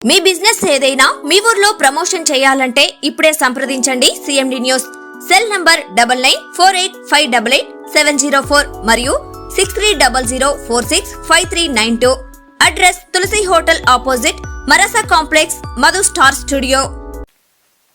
మీ business ఏదైనా మీ ఊర్లో promotion చేయాలంటే ఇప్పుడే సంప్రదించండి CMD news cell number double nine four eight five double eight seven zero four మరియు six three double zero four six five three nine two. Address Tulasi hotel opposite Marasa complex Madhu star studio.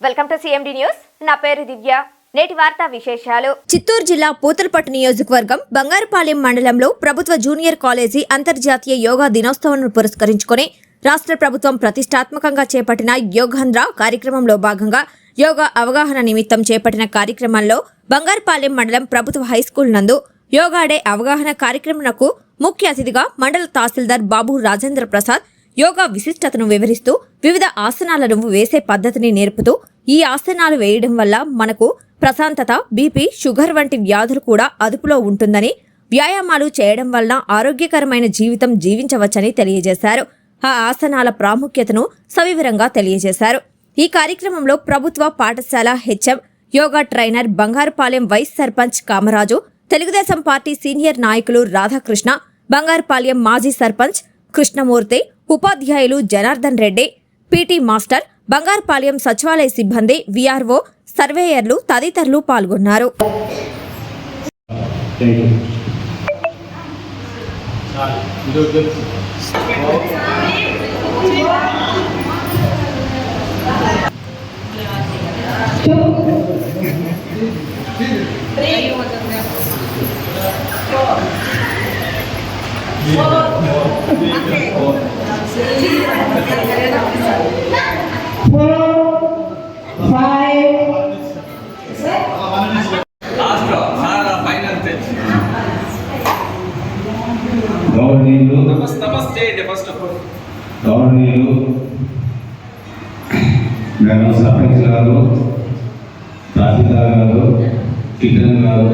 Welcome to CMD news నా పేరు దివ్య. నేటి వార్తా విశేషాలు. చిత్తూరు జిల్లా పూతలపట్టు నియోజకవర్గం బంగారుపాలెం మండలంలో ప్రభుత్వ జూనియర్ కాలేజీ అంతర్జాతీయ యోగా దినోత్సవాన్ని పురస్కరించుకొని రాష్ట్ర ప్రభుత్వం ప్రతిష్టాత్మకంగా చేపట్టిన యోగాంధ్ర కార్యక్రమంలో భాగంగా యోగా అవగాహన నిమిత్తం చేపట్టిన కార్యక్రమంలో బంగారుపాలెం మండలం ప్రభుత్వ హైస్కూల్ నందు యోగాడే అవగాహన కార్యక్రమంకు ముఖ్య అతిథిగా మండల తహసీల్దార్ బాబు రాజేంద్ర ప్రసాద్ యోగా విశిష్టతను వివరిస్తూ వివిధ ఆసనాలను వేసే పద్ధతిని నేర్పుతూ ఈ ఆసనాలు వేయడం వల్ల మనకు ప్రశాంతత బీపీ షుగర్ వంటి వ్యాధులు కూడా అదుపులో ఉంటుందని వ్యాయామాలు చేయడం వలన ఆరోగ్యకరమైన జీవితం జీవించవచ్చని తెలియజేశారు. ఆ ఆసనాల ప్రాముఖ్యతను సవివరంగా తెలియజేశారు ఈ కార్యక్రమంలో ప్రభుత్వ పాఠశాల HM yoga trainer Bangarupalem vice sarpanch Kamaraju Telugu Desam party senior నాయకులు రాధాకృష్ణ బంగారుపాలెం మాజీ సర్పంచ్ కృష్ణమూర్తి ఉపాధ్యాయులు జనార్దన్ రెడ్డి పీటీ మాస్టర్ బంగారుపాలెం సచివాలయ సిబ్బంది విఆర్ఓ సర్వేయర్లు తదితరులు పాల్గొన్నారు Thank you. ఫస్ట్ గౌరవనీయులు మేడం సర్పంచ్ గారు తహసీల్దార్ గారు కిరణ్ గారు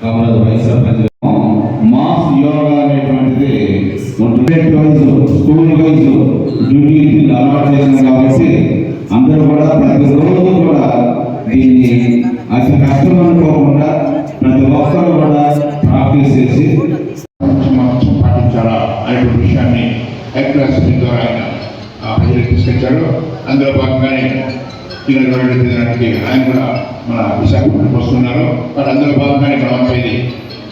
Kamaraj vice sarpanch mass yoga అనేటువంటిది ఉంటుంది వైజ్ స్కూల్ వైజ్ డ్యూటీ అలవాటు చేసింది కాబట్టి అందరూ కూడా ప్రతి రోజు కూడా దీన్ని అతి కష్టం అనుకోకుండా ప్రతి ఒక్కరు కూడా ప్రాక్టీస్ చేసి పాటించాలా అనేటువంటి విషయాన్ని ఎక్లాస్ ద్వారా ఆయన ప్రజలకు తీసుకొచ్చారు. అందులో భాగంగానే తినడానికి ఆయన కూడా మన విశాఖపట్నం వస్తున్నారు. వాళ్ళందరూ భాగంగానే మనం వచ్చేది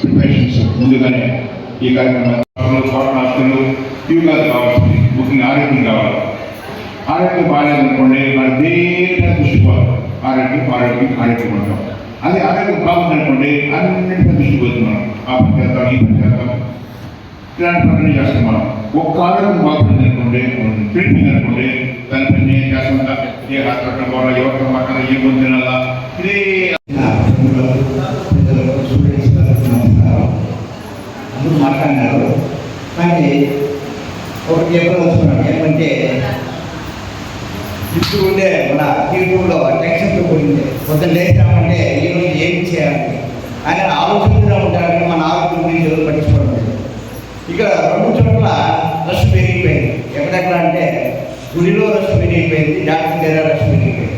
ప్రిపరేషన్స్ ముందుగానే ఈ కార్యక్రమం పౌర్ణాస్తులు ఇవి కాదు కావాల్సింది ముఖ్యంగా ఆరోగ్యం కావాలి. ఆరోగ్యం బాగాలేదనుకోండి మన దేని దృష్టి పోవాలి ఆరోగ్యం ఆరోగ్యం ఆరోగ్యం ఉంటాం అదే ఆరోగ్యం బాగుందనుకోండి అన్నింటిపై దృష్టి పోతున్నాం ఆ పని చేద్దాం ఈ పని చేద్దాం ఇలాంటి పనులు చేస్తాం మనం. ఒక్క ఆరోగ్యం బాగుంది అనుకోండి ట్రీట్మెంట్ అనుకోండి దాని పని ఏం చేస్తుందా ఏ హాస్పిటల్ పోవాలా ఎవరితో మాట్లాడాలి ఏ అందరూ మాట్లాడినారు కానీ ఒకటి చెప్పదలుచుకున్నాను ఏమంటే ఇప్పుడు ఉండే మన తీర్పులో టెన్షన్తో కూడింది కొంత లేచామంటే ఈరోజు ఏం చేయాలి? అని ఆలోచించడం ఉంటారని మన ఆరోగ్యం గురించి ఎవరు పట్టించుకోవడం లేదు. ఇక్కడ రెండు చోట్ల రష్ పెరిగిపోయింది ఎక్కడెక్కడ అంటే గుడిలో రష్ పెరిగిపోయింది డాక్టర్ దగ్గర రష్ పెరిగిపోయింది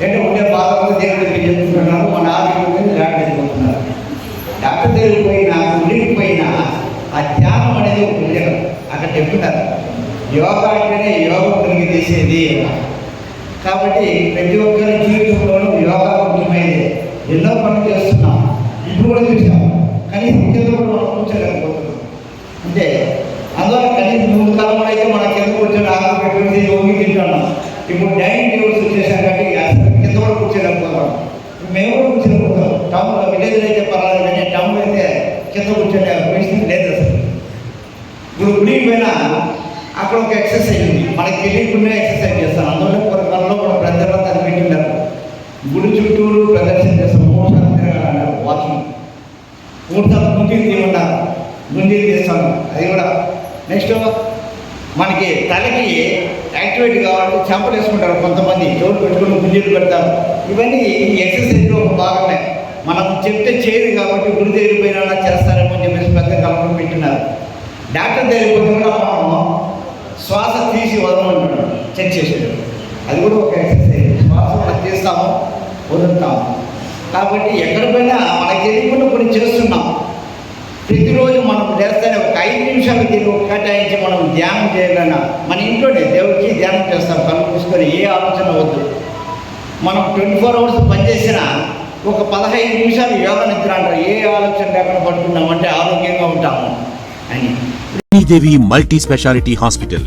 అంటే ఉండే బాధలు దేవుడి దగ్గర చెప్తున్నారు మన ఆరోగ్యం గురించి డాక్టర్ దగ్గరికి వస్తున్నారు డాక్టర్ దగ్గరికి పోయినా గుడికి పోయినా ఆ ధ్యానం అనేది ఒక విజయం అక్కడ చెప్తున్నారు యోగా అంటేనే యోగం కలిగి చేసేది కాబట్టి ప్రతి ఒక్కరి జీవితంలోనూ యోగా ముఖ్యమైనది. ఎన్నో పనులు చేస్తున్నాం. ఇప్పుడు కూడా చూసాం. కనీసం కింద కూడా మనం కూర్చోలేకపోతున్నాం. అంటే అందులో కనీసం మూడు కాలంలో అయితే మన కింద కూర్చొని ఆకు పెట్టుకుని యోగి తింటున్నాం. ఇప్పుడు డైనింగ్ టేబుల్స్ వచ్చేసాం కాబట్టి అసలు కింద కూడా కూర్చోలేకపోతున్నాం. మేము కూడా కూర్చోలేకపోతాం టౌన్లో విలేజ్లో అయితే పర్వాలేదు కానీ టౌన్లో అయితే కింద కూర్చోలే లేదు అసలు. ఇప్పుడు గుడికి పోయినా అక్కడ ఒక ఎక్సర్సైజ్ ఉంది. మనకి తెలియకుండా ఎక్సర్సైజ్ చేస్తాను అందువల్ల పూర్వకాలంలో కూడా ప్రజలంతా అది గుడి చుట్టూరు ప్రదర్శన చేస్తాం మూడు సార్లు తిరగాలన్నారు వాకింగ్. మూడు సార్లు గుంజీలు తీయమన్నారు గుంజీలు తీస్తాను. అది కూడా నెక్స్ట్ మనకి తలకి యాక్టివేట్ కావాలంటే చెంపలు వేసుకుంటారు కొంతమంది. చోటు పెట్టుకుని గుంజీలు పెడతారు. ఇవన్నీ ఎక్సర్సైజ్లో ఒక భాగమే మనం చెప్తే చేయదు కాబట్టి గుడి దగ్గర పోయినా చేస్తారేమో అని చెప్పేసి పెద్ద కలపడం పెట్టినారు. డాక్టర్ దగ్గరికి పోతే కూడా మనం శ్వాస తీసి వదలమంటున్నాడు చెక్ చేసేది అది కూడా ఒక ఎక్సర్సైజ్ శ్వాస మనం తీస్తాము వదులుతాము. కాబట్టి ఎక్కడ పోయినా మనకి తెలియకుండా కొన్ని చేస్తున్నాం. ప్రతిరోజు మనం చేస్తేనే ఒక ఐదు నిమిషాలు దీన్ని కేటాయించి మనం ధ్యానం చేయాలన్నా మన ఇంట్లోనే దేవుడికి ధ్యానం చేస్తాం కళ్ళు మూసుకొని ఏ ఆలోచన వద్దు. మనం ట్వంటీ ఫోర్ అవర్స్ పనిచేసినా ఒక పదహైదు నిమిషాలు యోగ నిద్ర అంటారు. ఏ ఆలోచన లేకుండా పడుకున్నామంటే ఆరోగ్యంగా ఉంటాము అని. Devi multi speciality hospital.